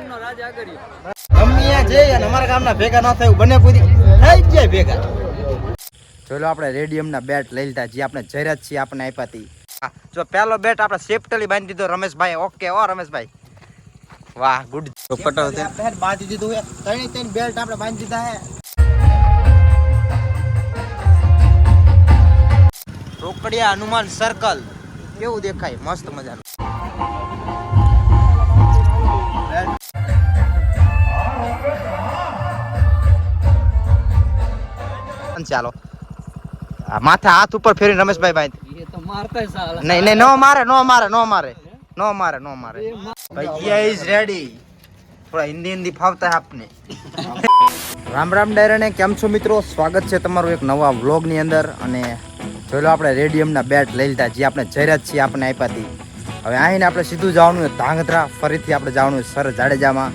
ધાનનો રાજ આગળ ગમે ત્યાં જઈએ અને અમારા ગામના ભેગા ન થાય બને પૂરી થઈ જાય ભેગા. ચલો આપણે રેડિયમના બેટ લઈ લીધા જે આપણે જરૂરત છીએ આપણે આપ્યા હતી જો પહેલો બેટ આપણે સેફ્ટલી બાંધી દીધો રમેશભાઈ. ઓકે ઓ રમેશભાઈ. વાહ ગુડ આપણે બાંધી દીધું હે. ત્રણે ત્રણ બેલ્ટ આપણે બાંધી દીધા હે. રોકડિયા હનુમાન સર્કલ કેવું દેખાય? મસ્ત મજાનું. ચાલો. માથા હાથ ઉપર ફેરીને રમેશભાઈ સાલા. નહીં નહીં નો મારે નો મારે નો મારે. નો મારે નો મારે. ભૈયા ઇઝ રેડી. થોડા હિન્દી હિન્દી ફાવતા આપને. રામ રામ ડાયરાને કેમ છો મિત્રો? સ્વાગત છે તમારું એક નવા વ્લોગની અંદર. અને જોઈ લો આપણે રેડિયમના બેટ લઈ લીધા જે આપણે જયરાજ છીએ આપણે આપ્યા હતી હવે આવીને આપણે સીધું જવાનું ધાંગધ્રા. ફરીથી આપણે જવાનું સર જાડેજામાં.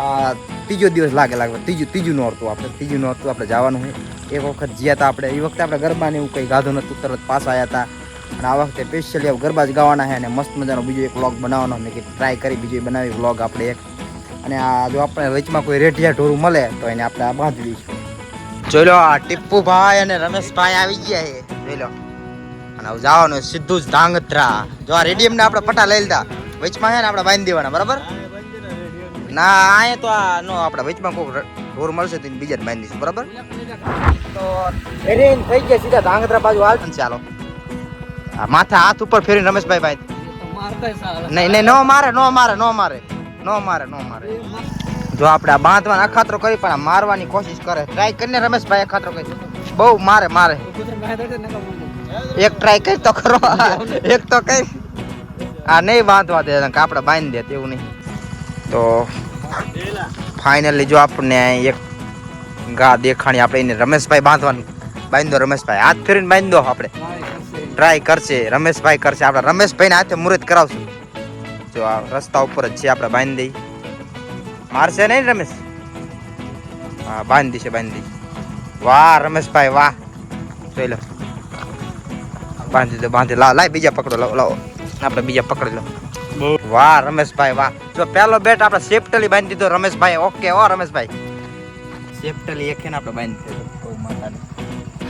આ ત્રીજો દિવસ લાગે લાગે. ત્રીજું ત્રીજું નોરતું આપણે ત્રીજું નોરતું આપણે જવાનું છે. એક વખત જ્યાં હતા આપણે એ વખતે આપણે ગરબાને એવું કંઈ ગાધું નહોતું, તરત પાસ આવ્યા હતા અને આ વખતે સ્પેશિયલી ગરબા જ ગાવાના છે અને મસ્ત મજાનો બીજો એક વ્લોગ બનાવવાનો મેં કે ટ્રાય કરી, બીજો બનાવી વ્લોગ આપણે એક. અને આ જો આપણે વચમાં કોઈ રેઢિયા ઢોરું મળે, તો એને આપણે આ બાંધી દઈશું. જોઈ લો, આ ટીપ્પુભાઈ અને રમેશભાઈ આવી ગયા છે. જોઈ લો. અને હવે જવાનું સીધું જ ધાંગધ્રા. જો આ રેડિયમને આપણે પટા લઈ લીધા. વચમાં છે ને આપણે બાંધી દેવાના, બરાબર? ના અહીંયા તો આ નો, આપણે વચમાં કોઈ ઢોર મળશે તો બીજા બાંધી દઈશું, બરાબર? તો ફેરીને થઈ ગયા, સીધા ધાંગધ્રા બાજુ હાલ. ચાલો. આ માથા હાથ ઉપર ફેરીને રમેશભાઈ સાલા નહીં નહીં, નો મારે નો મારે નો મારે નો મારે નો મારે. જો આપણે આ બાંધવાનો અખાતરો કરી, પણ મારવાની કોશિશ કરે. ટ્રાય કરીને રમેશભાઈ અખાતરો કરી. બહુ મારે મારે. એક ટ્રાય કરી તો ખરો એક તો કઈ આ નહીં બાંધવા દે આપણે બાંધી દે તેવું નહીં. તો ફાઇનલી જો આપણને એક ગા દેખાણી આપણે એને રમેશભાઈ બાંધવાનું. બાંધો રમેશભાઈ. હાથ ફેરીને બાંધો આપણે. ટ્રાય કરશે. રમેશભાઈ કરશે. આપણે રમેશભાઈને હાથે મુહૂર્ત કરાવશું. જો આ રસ્તા ઉપર જ છે આપણે બાંધી દઈ મારશે નહીં રમેશ? હા, બાંધી દઈશે બાંધી. વાહ, રમેશભાઈ, વાહ. જોઈ લો. બાંધી દો, બાંધી. લાવ લાય બીજા પકડો, લાવો લાવો. આપણે બીજા પકડી લો. વાહ, રમેશભાઈ, વાહ. જો પહેલો બેટ આપણે સેફ્ટલી બાંધી દીધો. રમેશભાઈ, ઓકે ઓ રમેશભાઈ. સેફ્ટલી એક છે ને આપણે બાંધી દીધો.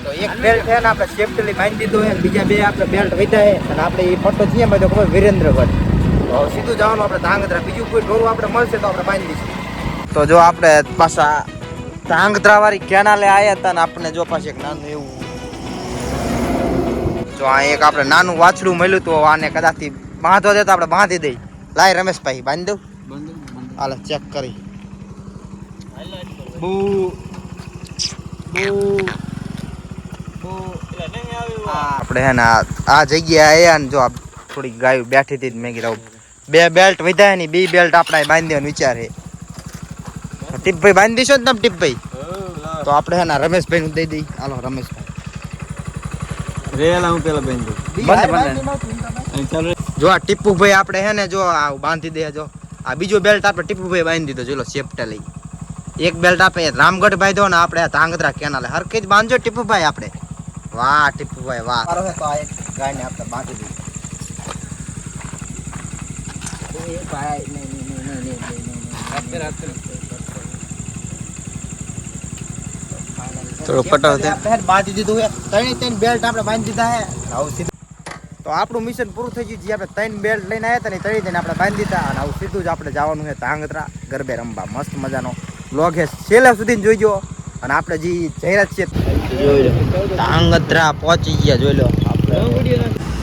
તો એક બેલ્ટ છે ને આપણે સેફ્ટલી બાંધી દીધો છે બીજા બે આપણે બેલ્ટ વધ્યા અને આપણે એ ફોટો છીએ બધો, ખબર વિરેન્દ્રગઢ. તો સીધું જવાનું આપણે ધાંગધ્રા. બીજું કોઈ ઢોરું આપણે મળશે તો આપણે બાંધી તો જો આપણે પાછા ધાંગધ્રા કેનાલે આવ્યા હતા ને આપણને જો પાછું એક નાનું એવું જો આ એક આપણે નાનું વાછડું મળ્યું તો આને કદાચથી બાંધવા દે તો આપણે બાંધી દઈ. લાય રમેશભાઈ બાંધી? દઉં હાલ ચેક કરી. બુ બુ આપણે હે ને આ- જગ્યાએ આયા જો થોડી ગાયો બેઠી હતી મેં કીધું બે બેલ્ટ વધ્યા ની બે બેલ્ટ આપણે બાંધી દેવાનો વિચાર છે. ટીપભાઈ બાંધી દઈશો ને તમે ટીપભાઈ? તો આપણે હે ને રમેશભાઈ નું દઈ દઈ. હાલો રમેશભાઈ. રેલા હું પેલા દઉં બંધ બંધ. ચાલો. જો આ ટીપુભાઈ આપણે હે ને જો આ બાંધી દે જો. આ બીજો બેલ્ટ આપણે ટીપુભાઈ બાંધી દીધો. જો લો સેફ્ટ લઈ. એક બેલ્ટ આપણે રામગઢ બાંધ્યો ને આપણે આ ધાંગધ્રા કેનાલે હરખી જ બાંધજો ટીપુભાઈ આપણે. વાહ ટીપુભાઈ વાહ. સારો હે તો આ એક ગાયને આપણે બાંધી દઈએ એ ભાઈ નહીં નહીં નહીં નહીં નહીં નહીં થોડો પટાવ દે. આપણે બાંધી દીધું છે ત્રણે ત્રણ બેલ્ટ આપણે બાંધી દીધા છે આવું સીધું તો આપણું મિશન પૂરું થઈ ગયું જે, આપણે ત્રણ બેલ્ટ લઈને આવ્યા હતા ને ત્રણે ત્રણ આપણે બાંધી દીધા. અને આવું સીધું જ આપણે જવાનું છે ધાંગધ્રા. ગરબે રમવા. મસ્ત મજાનો બ્લોગ છે. છેલ્લા સુધી જોઈજો. અને આપણે જે જોઈ લો ધાંગધ્રા પહોંચી ગયા, જોઈ લો.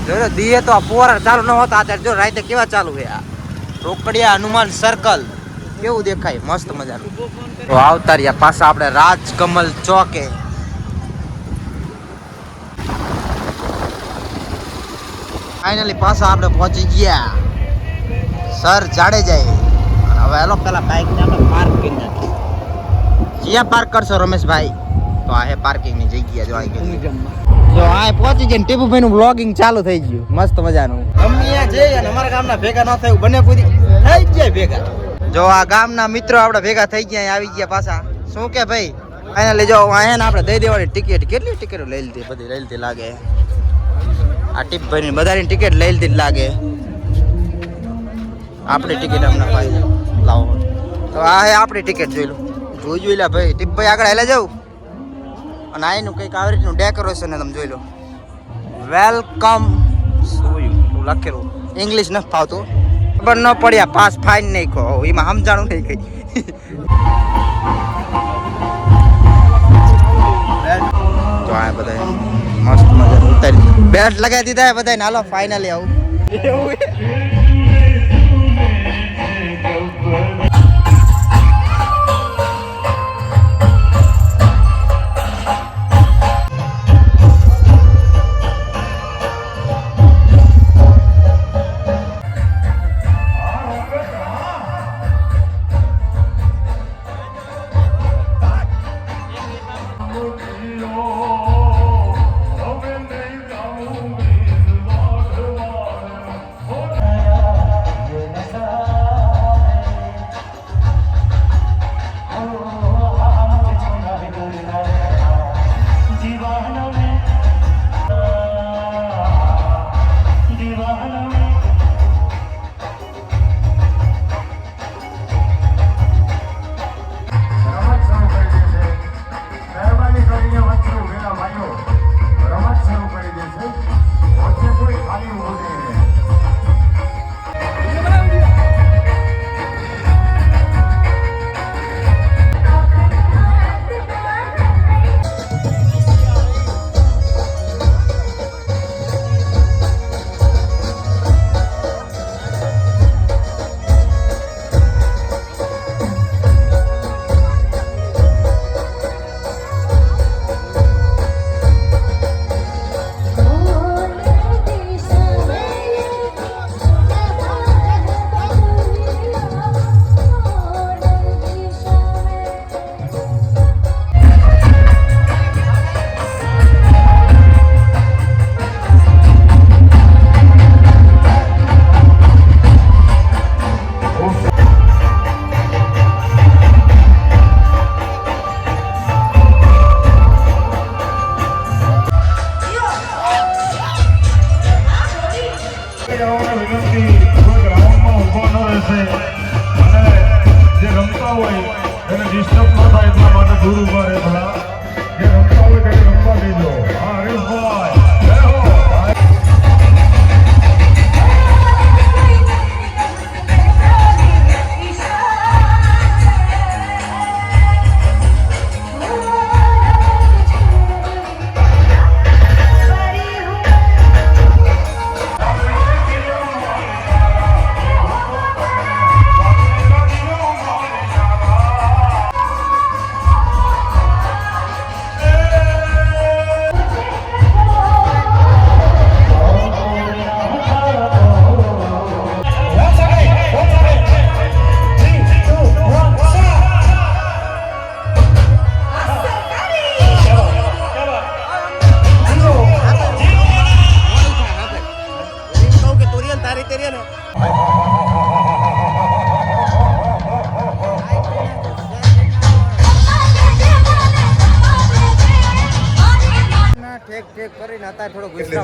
જોઈ લો, દીએ તો આ પોરા ચાલુ ન હોતા. અત્યારે જો રાતે કેવા ચાલુ છે આ? રોકડિયા હનુમાન સર્કલ કેવું દેખાય? મસ્ત મજાનું. તો આવતા રહ્યા પાછા આપણે રાજકમલ ચોકે. ફાઇનલી પાછા આપણે પહોંચી ગયા. સર જાડેજાએ જાય. હવે એલો પેલા બાઇક ને આપણે પાર્ક કરી નાખી જ્યાં પાર્ક કરશો રમેશભાઈ તો આ હે પાર્કિંગની જગ્યા જો આવી ગઈ. જો આ પહોંચી ગયા ટીપુભાઈ નું બ્લોગિંગ ચાલુ થઈ ગયું. મસ્ત મજાનું. ત્યાં જઈએ અને અમારા ગામના ભેગા ન થયું બને પૂરી થઈ ગયા ભેગા. જો આ ગામના મિત્રો આપણે ભેગા થઈ ગયા આવી ગયા પાછા. શું કે ભાઈ? ફાઇનલી જો અહીંયા ને આપણે દઈ દેવાની ટિકિટ કેટલી ટિકિટો લઈ લીધી? બધી લઈ લીધી લાગે. આ ટીપ ભાઈ બધાની ટિકિટ લઈ લીધી લાગે. આપણી ટિકિટ અમને ભાઈ લાવો. તો આ હે આપણી ટિકિટ જોઈ લો. જોઈ જોઈ લે ભાઈ. ટીપભાઈ આગળ હેલા જાવ અને આનું કંઈક આવી રીતનું ડેકોરેશન તમે જોઈ લો. વેલકમ શું લખેલું. ઇંગ્લિશ નથી ફાવતું. ખબર ન પડ્યા પાસ ફાઇન નહીં કહો એમાં સમજાણું નહીં કઈ. બેટ લગાવી દીધા બધા નાલો ફાઇનલી આવું. હોય, એને ડિસ્ટર્બ ન થાય એટલા માટે દૂર ઊભા રહે ભલા. જે રમતા હોય તેને રમવા દેજો.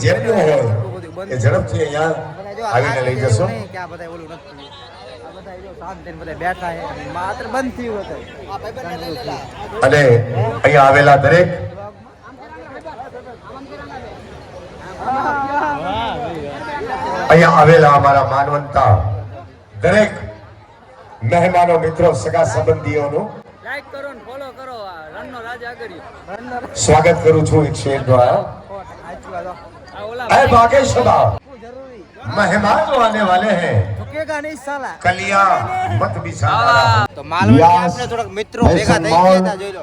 જેમનું હોય એ ઝડપથી અહીંયા આવીને લઈ જશો. કે આ બધા ઓલું નથી અને અહીંયા આવેલા દરેક અહીંયા આવેલા અમારા માનવંતા દરેક મહેમાનો મિત્રો સગા સંબંધીઓનું સ્વાગત કરું છું એક શેર દ્વારા. સાચું આ તો. આ ઓલા ऐ बागेश्वरा જરૂરી मेहमान जो आने वाले हैं ઝુકેગા નહીં સાલા कलियां मत बिछाना તો માલવણથી વ્યાસ, આપણે થોડાક મિત્રો ભેગા થઈ ફેશન ગયા મોલ, હતા જોઈ લો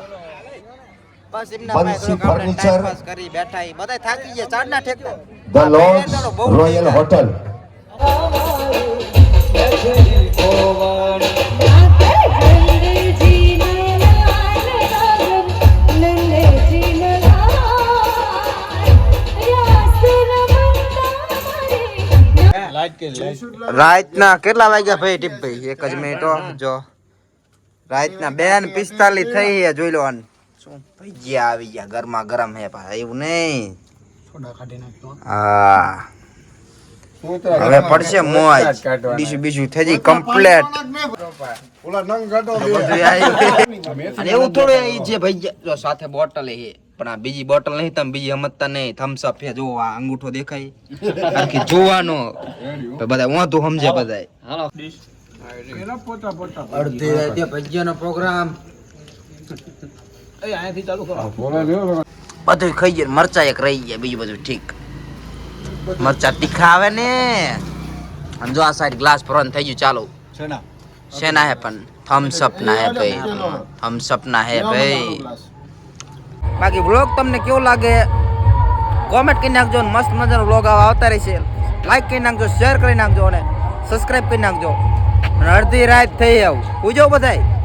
બસ એમના પાસે બંસી થોડોક આપણે ફર્નિચર, time pass કરી બેઠા ઈ. બધા થાકી ગયા ચારના ઠેકતા द लॉज બહુ रॉयल રાતના કેટલા વાગ્યા ભાઈ ટીપભાઈ એક જ મિનિટ હો, જો. રાતના બે ને પિસ્તાલીસ થઈ છે જોઈ લો આવી ગયા ગરમા ગરમ હે પા એવું નહીં. હા. હવે પડશે મોજ. બીજું બીજું થઈ જાય કમ્પ્લેટ એવું થોડું જે ભાઈ જો સાથે બોટલ એ પણ આ બીજી બોટલ નહીં તમે બીજી સમજતા નહીં. થમ્સ અપ છે. જો આ અંગૂઠો દેખાય. આખી જોવાનો. બધા બધા વાંધો સમજે બધા હાલો. અડધી રાતે ભજીયાનો પ્રોગ્રામ. બધું ખાઈ જાય મરચા એક રહી ગયા બીજું બધું ઠીક. મરચા તીખા આવે ને. અને જો આ સાઈડ ગ્લાસ ભરવાનું થઈ ગયું ચાલો. શેના? હે પણ? થમ્સ અપ ના હે ભાઈ. થમ્સ અપ ના હે ભાઈ. બાકી વ્લોગ તમને કેવો લાગે? કોમેન્ટ કરી નાખજો મસ્ત મજાનો વ્લોગ આવતા રહેશે. લાઈક કરી નાખજો શેર કરી નાખજો અને સબસ્ક્રાઈબ કરી નાખજો. અને અડધી રાત થઈ આવું. પૂજો બધાય.